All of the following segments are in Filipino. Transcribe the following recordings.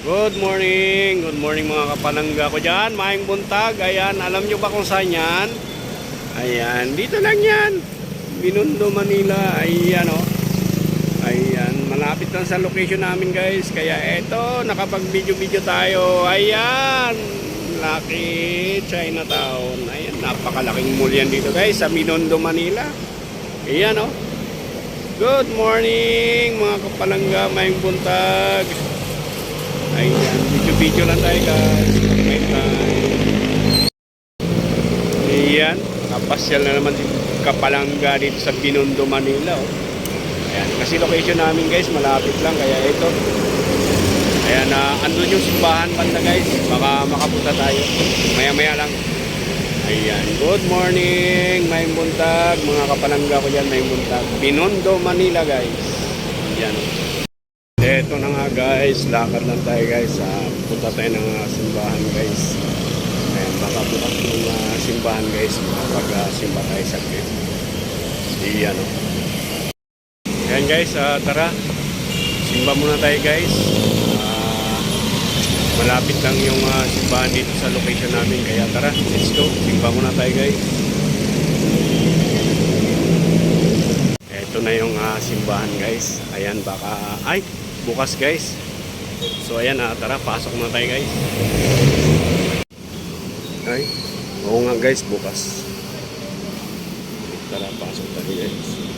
Good morning, good morning mga kapalangga ko dyan. Maayong buntag. Ayan, alam nyo ba kung saan yan? Ayan, dito lang yan. Binundo, Manila. Ayan o. Ayan, malapit lang sa location namin guys. Kaya eto, nakapag-video-video tayo. Ayan, Lucky Chinatown. Ayan, napakalaking mall yan dito guys sa Binondo, Manila. Ayan o. Good morning mga kapalangga, maayong buntag. Ayan, video-video lang tayo guys. May time. Ayan, kapasyal na naman Kapalangga dito sa Binondo, Manila. Oh. Ayan, kasi location namin guys, malapit lang. Kaya ito. Ayan, uh, andun yung simbahan banda guys. Baka makapunta tayo. Maya-maya lang. Ayan, good morning, may buntag. Mga kapalangga ko dyan, may buntag. Binondo, Manila guys. Ayan. Guys, lakad lang tayo guys. Uh, punta tayo ng uh, simbahan guys. Ayan, baka bukas ng uh, simbahan guys. Kapag uh, simba tayo sa gate. Iyan o. Ayan guys, uh, tara. Simba muna tayo guys. Uh, malapit lang yung uh, simbahan dito sa location namin. Kaya tara, let's go. Simba muna tayo guys. Ito na yung uh, simbahan guys. Ayan baka ay bukas guys. So ayan ah, tara pasok na tayo guys. Ay, oo nga guys bukas. Tara pasok tayo guys.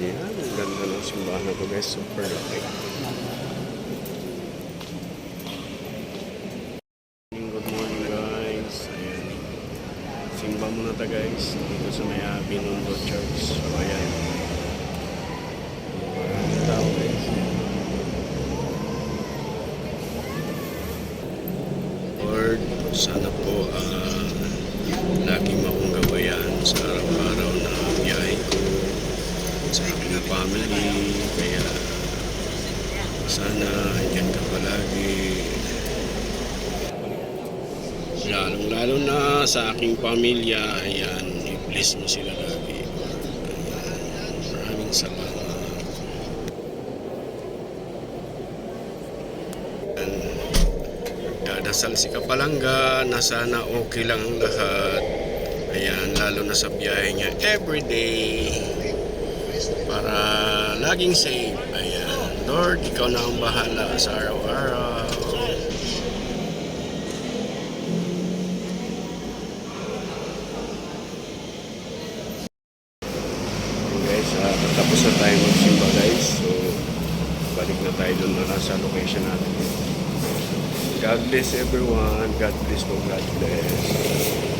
Yan, ang ganda ng simbahan na to guys. Super laki. Good morning guys. Ayan. Simba muna ta guys. Dito sa may uh, Binondo Church. So ayan. Sana po ah, lagi mo akong gawayan sa araw-araw na biyahe ko sa aking family. Kaya sana andyan ka palagi. Lalong lalo na sa aking pamilya, ayan, i-bless mo sila lagi. Ayan, maraming salamat. Ayan, Nagdadasal si Kapalangga na sana okay lang ang lahat. Ayan, lalo na sa biyahe niya everyday para laging safe. Lord, ikaw na ang bahala sa araw-araw. Guys, uh, tapos na tayo magsimba guys. So, balik na tayo doon na sa location natin. God bless everyone. God bless po. God bless.